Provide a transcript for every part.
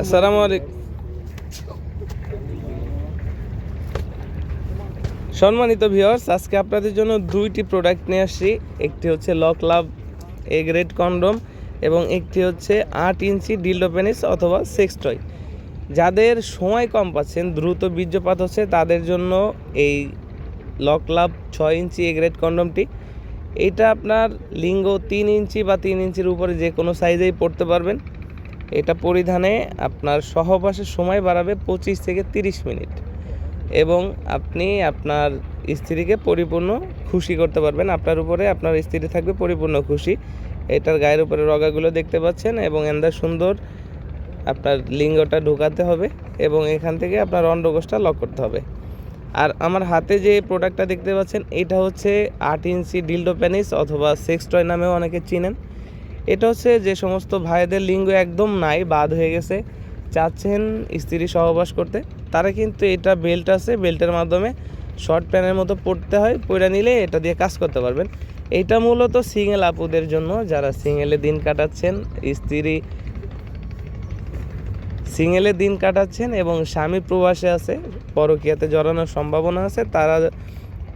আসসালামু আলাইকুম। সম্মানিত ভিউয়ার্স আজকে আপনাদের জন্য দুইটি প্রোডাক্ট নিয়ে আসছি। একটি হচ্ছে lock love A grade condom এবং একটি হচ্ছে আট ইঞ্চি ডিল্ডো পেনিস অথবা সেক্স টয় যাদের সময় কম পাচ্ছেন, দ্রুত বীর্যপাত হচ্ছে, তাদের জন্য এই লক লাভ ছয় ইঞ্চি এ গ্রেড কন্ডমটি এটা আপনার লিঙ্গ তিন ইঞ্চি বা তিন ইঞ্চির উপরে যে কোনো সাইজেই পড়তে পারবেন। এটা পরিধানে আপনার সহবাসের সময় বাড়াবে পঁচিশ থেকে তিরিশ মিনিট। এবং আপনি আপনার স্ত্রীকে পরিপূর্ণ খুশি করতে পারবেন। আপনার উপরে আপনার স্ত্রী থাকবে পরিপূর্ণ খুশি। এটার গায়ের উপরে রগাগুলো দেখতে পাচ্ছেন এবং এন্দা সুন্দর আপনার লিঙ্গটা ঢোকাতে হবে এবং এখান থেকে আপনার অন্ডকোষটা লক করতে হবে। আর আমার হাতে যে প্রোডাক্টটা দেখতে পাচ্ছেন, এটা হচ্ছে আট ইঞ্চি ডিল্ডো প্যানিস অথবা সেক্স টয় নামেও অনেকে চিনেন। এটা হচ্ছে যে সমস্ত ভাইদের লিঙ্গ একদম নাই, বাদ হয়ে গেছে। চাচ্ছেন স্ত্রী সহবাস করতে। তারা কিন্তু এটা বেল্ট আছে, বেল্টের মাধ্যমে শর্ট প্যানের মতো পড়তে হয় পরে নিলে এটা দিয়ে কাজ করতে পারবেন। এটা মূলত সিঙ্গেল আপুদের জন্য, যারা সিঙ্গেলে দিন কাটাচ্ছেন, স্ত্রী সিঙ্গেলে দিন কাটাচ্ছেন এবং স্বামী প্রবাসে আছে, পরকীয়াতে জড়ানোর সম্ভাবনা আছে, তারা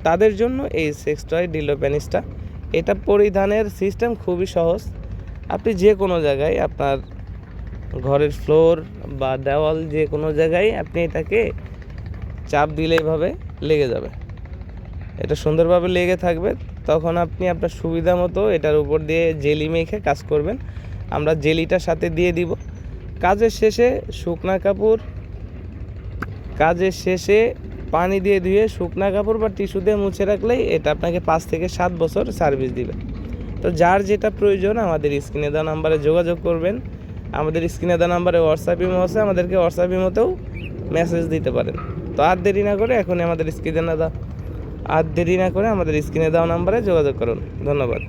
তাদের জন্য এই সেক্স টয় ডিলো প্যানিসটা। এটা পরিধানের সিস্টেম খুবই সহজ। আপনি যে কোনো জায়গায় আপনার ঘরের ফ্লোর বা দেওয়াল যে কোনো জায়গায় আপনি এটাকে চাপ দিলে এভাবে লেগে যাবে। এটা সুন্দরভাবে লেগে থাকবে, তখন আপনি আপনার সুবিধা মতো এটার উপর দিয়ে জেলি মেখে কাজ করবেন। আমরা জেলিটার সাথে দিয়ে দিব। কাজের শেষে শুকনা কাপড়, কাজের শেষে পানি দিয়ে ধুয়ে শুকনা কাপড় বা টিস্যু দিয়ে মুছে রাখলেই এটা আপনাকে পাঁচ থেকে সাত বছর সার্ভিস দিবে। তো যার যেটা প্রয়োজন, আমাদের স্ক্রিনে দেওয়া নাম্বারে যোগাযোগ করবেন। আমাদের স্ক্রিনে দেওয়া নাম্বারে হোয়াটসঅ্যাপ ইমো আছে, আমাদেরকে হোয়াটসঅ্যাপ ইমোতেও মেসেজ দিতে পারেন। তো আর দেরি না করে এখনই আমাদের স্ক্রিনে দেওয়া, আর দেরি না করে আমাদের স্ক্রিনে দেওয়া নাম্বারে যোগাযোগ করুন। ধন্যবাদ।